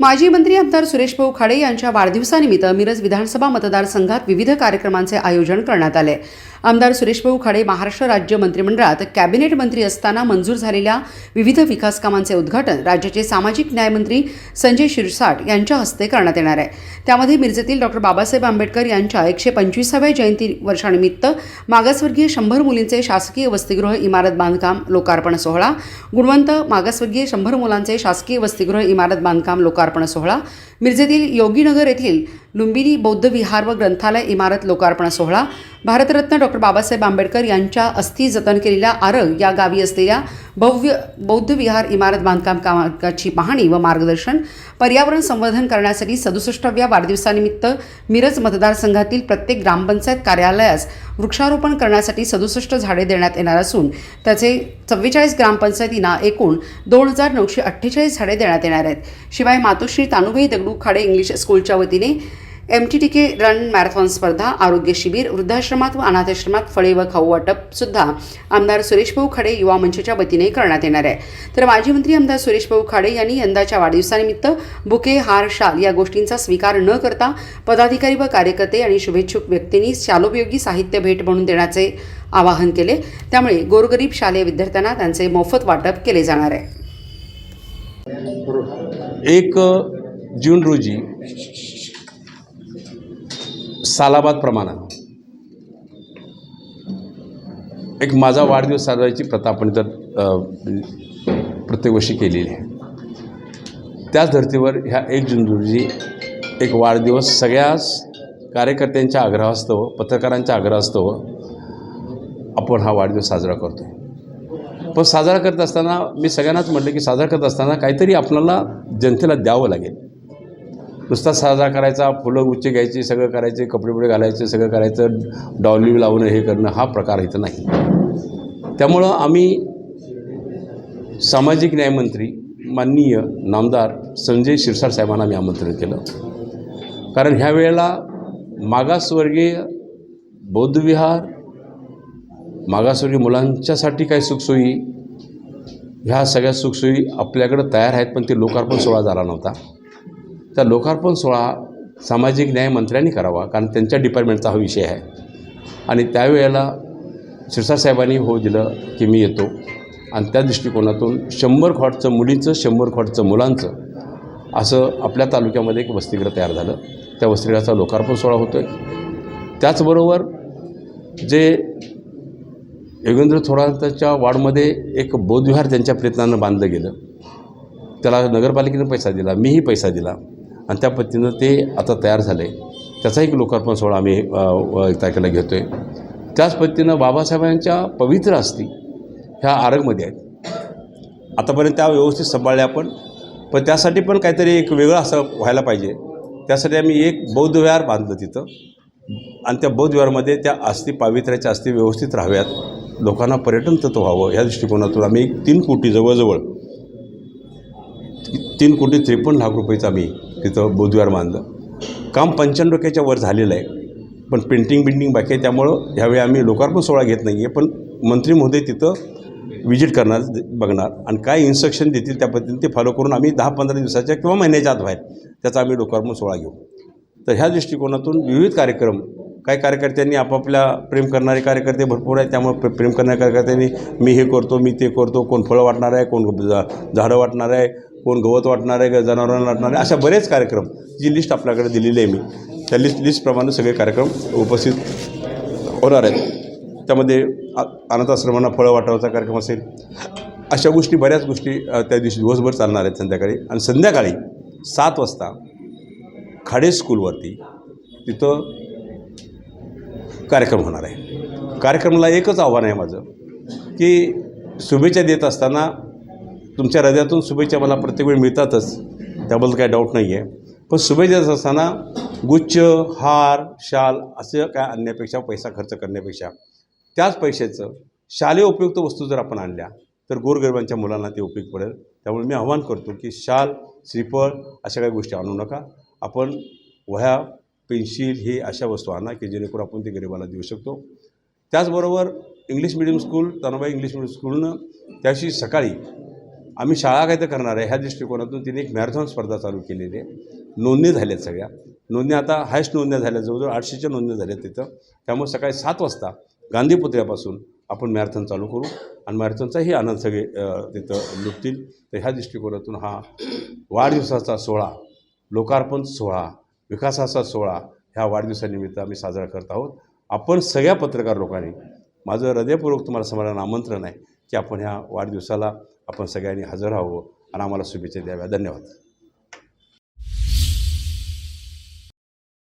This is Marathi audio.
माजी मंत्री आमदार सुरेश भाऊ खाडे यांच्या वाढदिवसानिमित्त मिरज विधानसभा मतदारसंघात विविध कार्यक्रमांचे आयोजन करण्यात आले. आमदार सुरेशभाऊ खाडे महाराष्ट्र राज्य मंत्रिमंडळात कॅबिनेट मंत्री असताना मंजूर झालेल्या विविध विकास कामांचे उद्घाटन राज्याचे सामाजिक न्यायमंत्री संजय शिरसाट यांच्या हस्ते करण्यात येणार आहे. त्यामध्ये मिरजेतील डॉक्टर बाबासाहेब आंबेडकर यांच्या एकशे पंचवीसाव्या जयंती वर्षानिमित्त मागासवर्गीय शंभर मुलींचे शासकीय वसतिगृह इमारत बांधकाम लोकार्पण सोहळा गुणवंत मागासवर्गीय शंभर मुलांचे शासकीय वसतिगृह इमारत बांधकाम लोकार्पण सोहळा मिरजेतील योगीनगर येथील लुंबिनी बौद्ध विहार व ग्रंथालय इमारत लोकार्पण सोहळा भारतरत्न डॉक्टर बाबासाहेब आंबेडकर यांच्या अस्थी जतन केलेल्या आरग या गावी असलेल्या भव्य बौद्ध विहार इमारत बांधकाम कामाची पाहणी व मार्गदर्शन पर्यावरण संवर्धन करण्यासाठी सदुसष्टाव्या वाढदिवसानिमित्त मिरज मतदारसंघातील प्रत्येक ग्रामपंचायत कार्यालयास वृक्षारोपण करण्यासाठी सदुसष्ट झाडे देण्यात येणार असून त्याचे चव्वेचाळीस ग्रामपंचायतींना एकूण दोन हजार नऊशे अठ्ठेचाळीस झाडे देण्यात येणार आहेत. शिवाय मातोश्री तानुभाई दगडू खाडे इंग्लिश स्कूलच्या वतीने M T T K run marathon स्पर्धा आरोग्य शिबिर वृद्धाश्रमात व अनाथाश्रमात फळे व खाऊ वाटप सुद्धा आमदार सुरेशभाऊ खाडे युवा मंचच्या वतीने करण्यात येणार आहे. तर माजी मंत्री आमदार सुरेशभाऊ खाडे यांनी यंदाच्या वाढदिवसानिमित्त बुके हार शाल या गोष्टींचा स्वीकार न करता पदाधिकारी व कार्यकर्ते आणि शुभेच्छुक व्यक्तींनी शालोपयोगी साहित्य भेट म्हणून देण्याचे आवाहन केले. त्यामुळे गोरगरीब शालेय विद्यार्थ्यांना त्यांचे मोफत वाटप केले जाणार आहे. एक जून रोजी सालाबाद प्रमाणात. एक माझा वाढदिवस साजवायची प्रथा आपण तर प्रत्येक वर्षी केलेली आहे. त्याच धर्तीवर ह्या एक जून रोजी एक वाढदिवस सगळ्या कार्यकर्त्यांच्या आग्रहास्तव पत्रकारांच्या आग्रहास्तव आपण हा वाढदिवस साजरा करतो पण साजरा करत असताना मी सगळ्यांनाच म्हटलं की साजरा करत असताना काहीतरी आपल्याला जनतेला द्यावं लागेल. नुसता साजरा करायचा फुलं गुच्छ घ्यायचे सगळं करायचे कपडे बिपडे घालायचे सगळं करायचं डॉली लावणं हे करणं हा प्रकार इथं नाही. त्यामुळं आम्ही सामाजिक न्यायमंत्री माननीय नामदार संजय शिरसाट साहेबांना मी आमंत्रण केलं. कारण ह्या वेळेला मागासवर्गीय बौद्धविहार मागासवर्गीय मुलांच्यासाठी काही सुखसोयी ह्या सगळ्या सुखसोयी आपल्याकडं तयार आहेत पण ते लोकार्पण सोहळा झाला नव्हता. त्या लोकार्पण सोहळा सामाजिक न्याय मंत्र्यांनी करावा कारण त्यांच्या डिपार्टमेंटचा हा विषय आहे. आणि त्यावेळेला शिरसाट साहेबांनी हो दिलं की मी येतो. आणि त्या दृष्टिकोनातून शंभर खॉटचं मुलीचं शंभर खॉटचं मुलांचं असं आपल्या तालुक्यामध्ये एक वसतिगृह तयार झालं. त्या वसतिगृहाचा लोकार्पण सोहळा होतो आहे त्याचबरोबर जे योगेंद्र थोरांतच्या वार्डमध्ये एक बौद्धविहार त्यांच्या प्रयत्नानं बांधलं गेलं. त्याला नगरपालिकेनं पैसा दिला मीही पैसा दिला. आणि त्या पद्धतीनं ते आता तयार झाले. त्याचा एक लोकार्पण सोहळा आम्ही एक तारखेला घेतो आहे त्याच पद्धतीनं बाबासाहेबांच्या पवित्र अस्थी ह्या आरगमध्ये आहेत. आतापर्यंत त्या व्यवस्थित सांभाळल्या आपण पण त्यासाठी पण काहीतरी एक वेगळं असं व्हायला पाहिजे. त्यासाठी आम्ही एक बौद्ध विहार बांधलं तिथं. आणि त्या बौद्ध विहारमध्ये त्या अस्थी पावित्र्याच्या अस्थी व्यवस्थित राहाव्यात. लोकांना पर्यटन तत्व व्हावं ह्या दृष्टिकोनातून आम्ही तीन कोटी जवळजवळ तीन कोटी त्रेपन्न लाख रुपयेचा आम्ही तिथं बुधवार बांधलं. काम पंच्याण्णव टक्क्याच्या वर झालेलं आहे. पण पेंटिंग बिंटिंग बाकी आहे त्यामुळं ह्यावेळी आम्ही लोकार्पण सोहळा घेत नाही आहे पण मंत्री महोदय तिथं विजिट करणार बघणार. आणि काय इन्स्ट्रक्शन देतील त्या पद्धतीने ते फॉलो करून आम्ही दहा पंधरा दिवसाच्या किंवा महिन्याच्या आत बाहेर त्याचा आम्ही लोकार्पण सोहळा घेऊ. तर ह्या दृष्टिकोनातून विविध कार्यक्रम काही कार्यकर्त्यांनी आपापल्या प्रेम करणारे कार्यकर्ते भरपूर आहेत. त्यामुळे प्रेम करणाऱ्या कार्यकर्त्यांनी मी हे करतो मी ते करतो कोण फळं वाटणार आहे कोण झा- झाडं वाटणार आहे कोण गवत वाटणार आहे जनावरांना वाटणार आहे? अशा बरेच कार्यक्रम. जी लिस्ट आपल्याकडे दिलेली आहे मी. त्या लिस्ट लिस्टप्रमाणे सगळे कार्यक्रम उपस्थित होणार आहेत. त्यामध्ये अनाथाश्रमांना फळं वाटावाचा कार्यक्रम असेल. अशा गोष्टी बऱ्याच गोष्टी त्या दिवशी दिवसभर चालणार आहेत संध्याकाळी. आणि संध्याकाळी सात वाजता खाडे स्कूलवरती तिथं कार्यक्रम होणार आहे. कार्यक्रमाला एकच आव्हान आहे माझं की शुभेच्छा देत असताना तुमच्या हृदयातून शुभेच्छा मला प्रत्येक वेळी मिळतातच. त्याबद्दल काही डाऊट नाही आहे पण शुभेच्छा देत असताना गुच्छ हार शाल असं काय आणण्यापेक्षा पैसा खर्च करण्यापेक्षा त्याच पैशाचं शालेय उपयुक्त वस्तू जर आपण आणल्या तर गोरगरिबांच्या मुलांना ते उपयोग पडेल. त्यामुळे मी आव्हान करतो की शाल श्रीफळ अशा काही गोष्टी आणू नका. आपण वह्या पेन्सिल हे अशा वस्तू आणा की जेणेकरून आपण ते गरिबाला देऊ शकतो. त्याचबरोबर English medium school Tanubai English medium स्कूलनं त्याशी सकाळी आम्ही शाळा काय तर करणार आहे ह्या दृष्टिकोनातून तिने एक मॅरेथॉन स्पर्धा चालू केलेली आहे. नोंदणी झाल्यात सगळ्या. नोंदणी आता हायस्ट नोंदण्या झाल्या जवळजवळ आठशेच्या नोंदण्या झाल्या तिथं. त्यामुळे सकाळी सात वाजता गांधी पुतळ्यापासून आपण मॅरेथॉन चालू करू आणि मॅरेथॉनचाही आनंद सगळे तिथं लुटतील. तर ह्या दृष्टिकोनातून हा वाढदिवसाचा सोहळा लोकार्पण सोहळा विकासाचा सोहळा ह्या वाढदिवसानिमित्त आम्ही साजरा करत आहोत. आपण सगळ्या पत्रकार लोकांनी माझं हृदयपूर्वक तुम्हाला समाजाला आमंत्रण आहे. की आपण ह्या वाढदिवसाला आपण सगळ्यांनी हजर राहावं आणि आम्हाला शुभेच्छा द्याव्या. धन्यवाद.